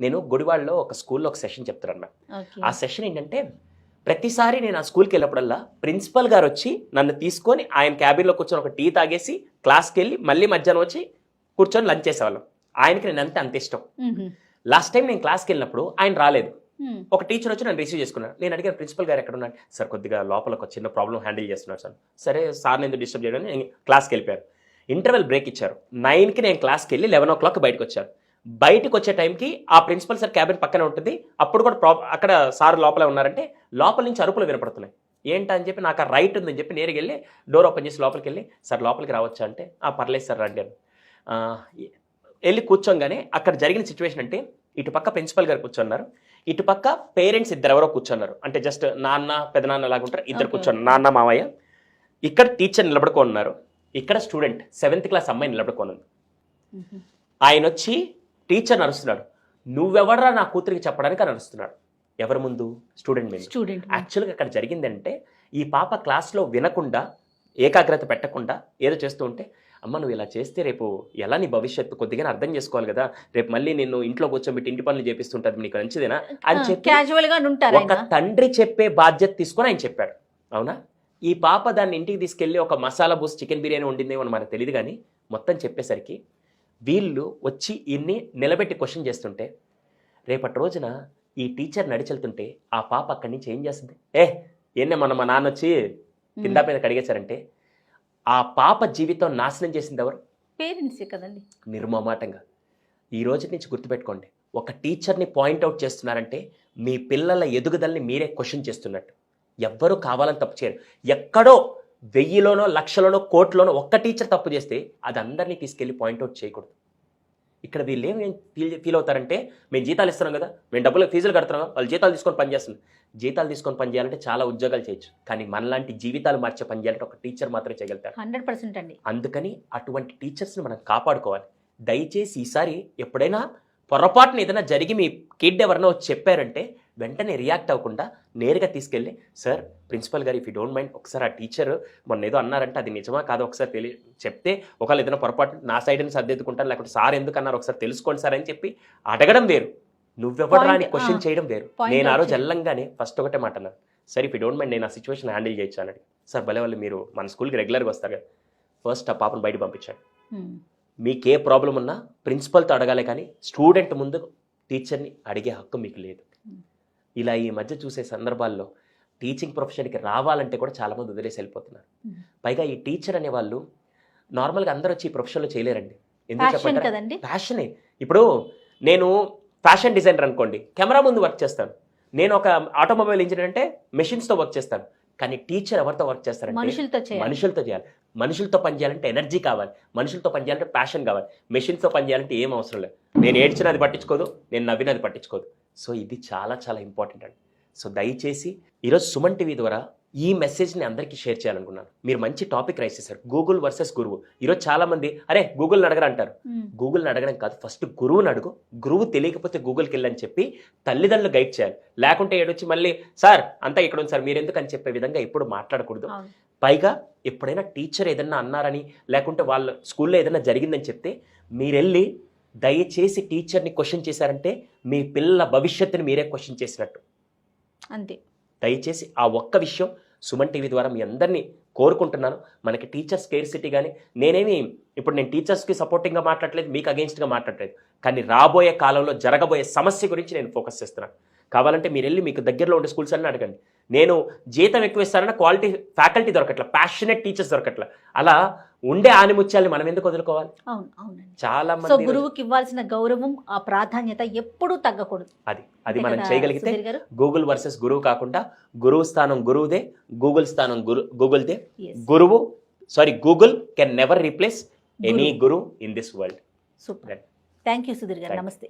నేను గుడివాడలో ఒక స్కూల్లో ఒక సెషన్ చెప్తున్నాను మ్యామ్. ఆ సెషన్ ఏంటంటే ప్రతిసారి నేను ఆ స్కూల్కి వెళ్ళినప్పుడల్లా ప్రిన్సిపల్ గారు వచ్చి నన్ను తీసుకొని ఆయన క్యాబిన్లో కూర్చొని ఒక టీ తాగేసి క్లాస్కి వెళ్ళి మళ్ళీ మధ్యాహ్నం వచ్చి కూర్చొని లంచ్ చేసేవాళ్ళం. ఆయనకి నేను అంతే అంత ఇష్టం. లాస్ట్ టైం నేను క్లాస్కి వెళ్ళినప్పుడు ఆయన రాలేదు. ఒక టీచర్ వచ్చి నన్ను రిసీవ్ చేసుకున్నాను నేను అడిగాను ప్రిన్సిపల్ గారు ఎక్కడ ఉన్నారు? సార్ కొద్దిగా లోపల ఒక చిన్న ప్రాబ్లం హ్యాండిల్ చేస్తున్నారు సార్. సరే సార్ ఎందుకు డిస్టర్బ్ చేయడం? నేను క్లాస్కి వెళ్ళిపోయారు ఇంటర్వెల్ బ్రేక్ ఇచ్చారు. నైన్కి నేను క్లాస్కి వెళ్ళి లెవెన్ ఓ క్లాక్ బయటకు వచ్చాను. బయటకు వచ్చే టైంకి ఆ ప్రిన్సిపల్ సార్ క్యాబిన్ పక్కనే ఉంటుంది. అప్పుడు కూడా ప్రాబ్ అక్కడ సార్ లోపలే ఉన్నారంటే లోపల నుంచి అరుపులు వినపడుతున్నాయి. ఏంటా అని చెప్పి నాకు ఆ రైట్ ఉందని చెప్పి నేరుగా వెళ్ళి డోర్ ఓపెన్ చేసి లోపలికి వెళ్ళి సార్ లోపలికి రావచ్చా? అంటే ఆ పర్లేదు సార్ రండి వెళ్ళి కూర్చోగానే అక్కడ జరిగిన సిచ్యువేషన్ అంటే ఇటు పక్క ప్రిన్సిపల్ గారు కూర్చున్నారు. ఇటు పక్క పేరెంట్స్ ఇద్దరు ఎవరో కూర్చున్నారు. అంటే జస్ట్ నాన్న పెదనాన్న లాగా ఉంటారు. ఇద్దరు. కూర్చోన్నారు. నాన్న మావయ్య ఇక్కడ టీచర్ నిలబడుకొని ఉన్నారు. ఇక్కడ స్టూడెంట్ సెవెంత్ క్లాస్ అమ్మాయి నిలబడుకొని ఉంది. మ్మ్. ఆయన వచ్చి టీచర్ నడుస్తున్నాడు. నువ్వెవడరా నా కూతురికి చెప్పడానికి అని అరుస్తున్నాడు ఎవరి ముందు? స్టూడెంట్ మీద. స్టూడెంట్ యాక్చువల్గా అక్కడ జరిగిందంటే ఈ పాప క్లాస్లో వినకుండా ఏకాగ్రత పెట్టకుండా ఏదో చేస్తూ ఉంటే అమ్మ నువ్వు ఇలా చేస్తే రేపు ఎలా నీ భవిష్యత్తు? కొద్దిగా అర్థం చేసుకోవాలి కదా. రేపు మళ్ళీ నిన్ను ఇంట్లో కూర్చోబెట్టి ఇంటి పనులు చేపిస్తుంటుంది నీకు మంచిదేనా? అని చెప్పి ఒక తండ్రి చెప్పే బాధ్యత తీసుకొని ఆయన చెప్పాడు. అవునా? ఈ పాప దాన్ని ఇంటికి తీసుకెళ్ళి ఒక మసాలా బూస్ చికెన్ బిర్యానీ వండిందేమో మనకు తెలియదు కానీ మొత్తం చెప్పేసరికి వీళ్ళు వచ్చి ఇన్ని నిలబెట్టి క్వశ్చన్ చేస్తుంటే రేపటి రోజున ఈ టీచర్ నడిచెళ్తుంటే ఆ పాప అక్కడి నుంచి ఏం చేస్తుంది? ఏ ఎన్నే మన మా నాన్న వచ్చి కింద మీద కడిగేశారంటే ఆ పాప జీవితం నాశనం చేసింది ఎవరు? పేరెంట్స్ కదండి. నిర్మమాటంగా. ఈ రోజు నుంచి గుర్తుపెట్టుకోండి ఒక టీచర్ని పాయింట్అవుట్ చేస్తున్నారంటే మీ పిల్లల ఎదుగుదలని మీరే క్వశ్చన్ చేస్తున్నట్టు. ఎవ్వరూ కావాలని తప్పు చేయరు. ఎక్కడో వెయ్యిలోనో లక్షలోనో కోట్లోనో ఒక్క టీచర్ తప్పు చేస్తే అది అందరినీ తీసుకెళ్ళి పాయింట్అవుట్ చేయకూడదు. ఇక్కడ వీళ్ళు ఏం ఫీల్ ఫీల్ అవుతారంటే మేము జీతాలు ఇస్తున్నాం కదా మేము డబ్బులు ఫీజులు కడుతున్నాం వాళ్ళు జీతాలు తీసుకొని పని చేస్తున్నారు. జీతాలు తీసుకొని పని చేయాలంటే చాలా ఉద్యోగాలు చేయొచ్చు. కానీ మనలాంటి జీవితాలు మార్చే పని చేయాలంటే ఒక టీచర్ మాత్రమే చేయగలుగుతారు హండ్రెడ్ పర్సెంట్ అండి. అందుకని అటువంటి టీచర్స్ని మనం కాపాడుకోవాలి. దయచేసి ఈసారి ఎప్పుడైనా పొరపాటున ఏదైనా జరిగి మీ కిడ్ ఎవరైనా చెప్పారంటే వెంటనే రియాక్ట్ అవ్వకుండా నేరుగా తీసుకెళ్ళి సార్ ప్రిన్సిపల్ గారు ఇఫ్ యూ డోంట్ మైండ్ ఒకసారి ఆ టీచర్ మొన్న ఏదో అన్నారంటే అది నిజమా కాదో? ఒకసారి తెలియ చెప్తే ఒకవేళ ఏదైనా పొరపాటు నా సైడ్ని సర్దిద్దుకుంటాను లేకపోతే సార్ ఎందుకు అన్నారు? ఒకసారి తెలుసుకోండి సార్ అని చెప్పి అడగడం వేరు. అని Point, క్వశ్చన్ చేయడం వేరు. నేను ఆ రోజు. వెళ్ళంగానే ఫస్ట్ ఒకటే మాట అన్నాను. Sir if you don't mind నేను ఆ సిచ్యువేషన్ హ్యాండిల్ చేయొచ్చు అన్నాడు సార్ భలే వాళ్ళు మీరు మన స్కూల్కి రెగ్యులర్గా వస్తారు కదా. ఫస్ట్ ఆ పాపను బయట పంపించాడు. మీకు ఏ ప్రాబ్లం ఉన్నా ప్రిన్సిపల్తో అడగాలి కానీ స్టూడెంట్ ముందు టీచర్ని అడిగే హక్కు మీకు లేదు. ఇలా ఈ మధ్య చూసే సందర్భాల్లో టీచింగ్ ప్రొఫెషన్కి రావాలంటే కూడా చాలామంది వదిలేసి వెళ్ళిపోతున్నారు. పైగా ఈ టీచర్ అనే వాళ్ళు నార్మల్గా అందరూ వచ్చి ఈ ప్రొఫెషన్లో చేయలేరండి. ఎందుకు కదండి. ప్యాషనే ఇప్పుడు నేను ఫ్యాషన్ డిజైనర్ అనుకోండి. కెమెరా ముందు వర్క్ చేస్తాను. నేను ఒక ఆటోమొబైల్ ఇంజనీర్ అంటే మెషిన్స్తో వర్క్ చేస్తాను. కానీ టీచర్ ఎవరితో వర్క్ చేస్తారంటే మనుషులతో చేయాలి. మనుషులతో చేయాలి. మనుషులతో పని చేయాలంటే ఎనర్జీ కావాలి. మనుషులతో పని చేయాలంటే ప్యాషన్ కావాలి. మెషిన్స్తో పని చేయాలంటే ఏం అవసరం లేదు. నేను ఏడ్చినా అది పట్టించుకోదు. నేను నవ్వినా అది పట్టించుకోదు. సో ఇది చాలా చాలా ఇంపార్టెంట్ అండి. సో దయచేసి ఈరోజు సుమన్ టీవీ ద్వారా ఈ మెసేజ్ని అందరికీ షేర్ చేయాలనుకున్నాను. మీరు మంచి టాపిక్ రైస్ చేశారు. గూగుల్ వర్సెస్ గురువు. ఈరోజు చాలా మంది అరే గూగుల్ అడగరా అంటారు. గూగుల్ని అడగడం కాదు. ఫస్ట్ గురువుని అడుగు. గురువు తెలియకపోతే గూగుల్కి వెళ్ళని చెప్పి తల్లిదండ్రులు గైడ్ చేయాలి. లేకుంటే ఏడొచ్చి మళ్ళీ సార్ అంతా ఇక్కడ ఉంది సార్ మీరు ఎందుకు అని చెప్పే విధంగా ఎప్పుడు మాట్లాడకూడదు. పైగా ఎప్పుడైనా టీచర్ ఏదన్నా అన్నారని లేకుంటే వాళ్ళ స్కూల్లో ఏదైనా జరిగిందని చెప్తే మీరెళ్ళి దయచేసి టీచర్ని క్వశ్చన్ చేశారంటే మీ పిల్లల భవిష్యత్తుని మీరే క్వశ్చన్ చేసినట్టు. అంతే. దయచేసి ఆ ఒక్క విషయం సుమన్ టీవీ ద్వారా మీ అందరినీ కోరుకుంటున్నాను. మనకి టీచర్స్ కేర్ సిటీ కానీ నేనేమి ఇప్పుడు నేను టీచర్స్కి సపోర్టింగ్గా మాట్లాడలేదు మీకు అగేన్స్ట్గా మాట్లాడలేదు. కానీ రాబోయే కాలంలో జరగబోయే సమస్య గురించి నేను ఫోకస్ చేస్తున్నాను. కావాలంటే మీరు వెళ్ళి మీకు దగ్గరలో ఉండే స్కూల్స్ అన్నీ అడగండి. నేను జీతం ఎక్కువ ఇస్తానన్న క్వాలిటీ ఫ్యాకల్టీ దొరకట్ల ప్యాషనెట్ టీచర్స్ దొరకట్ల. అలా ఉండే ఆనిముత్యాల్ని మనం ఎందుకు వదులుకోవాలి? చాలా సో మంది గురువుకి ఇవ్వాల్సిన గౌరవం ఆ ప్రాధాన్యత ఎప్పుడూ తగ్గకూడదు. అది అది మనం చేయగలిగితే గూగుల్ వర్సెస్ గురువు కాకుండా గురువు స్థానం గురువుదే గూగుల్ స్థానం గురు గూగుల్దే. గురువు sorry Google can never replace any గురువు. Guru in this world super. Thank you Sudheer గారు. నమస్తే.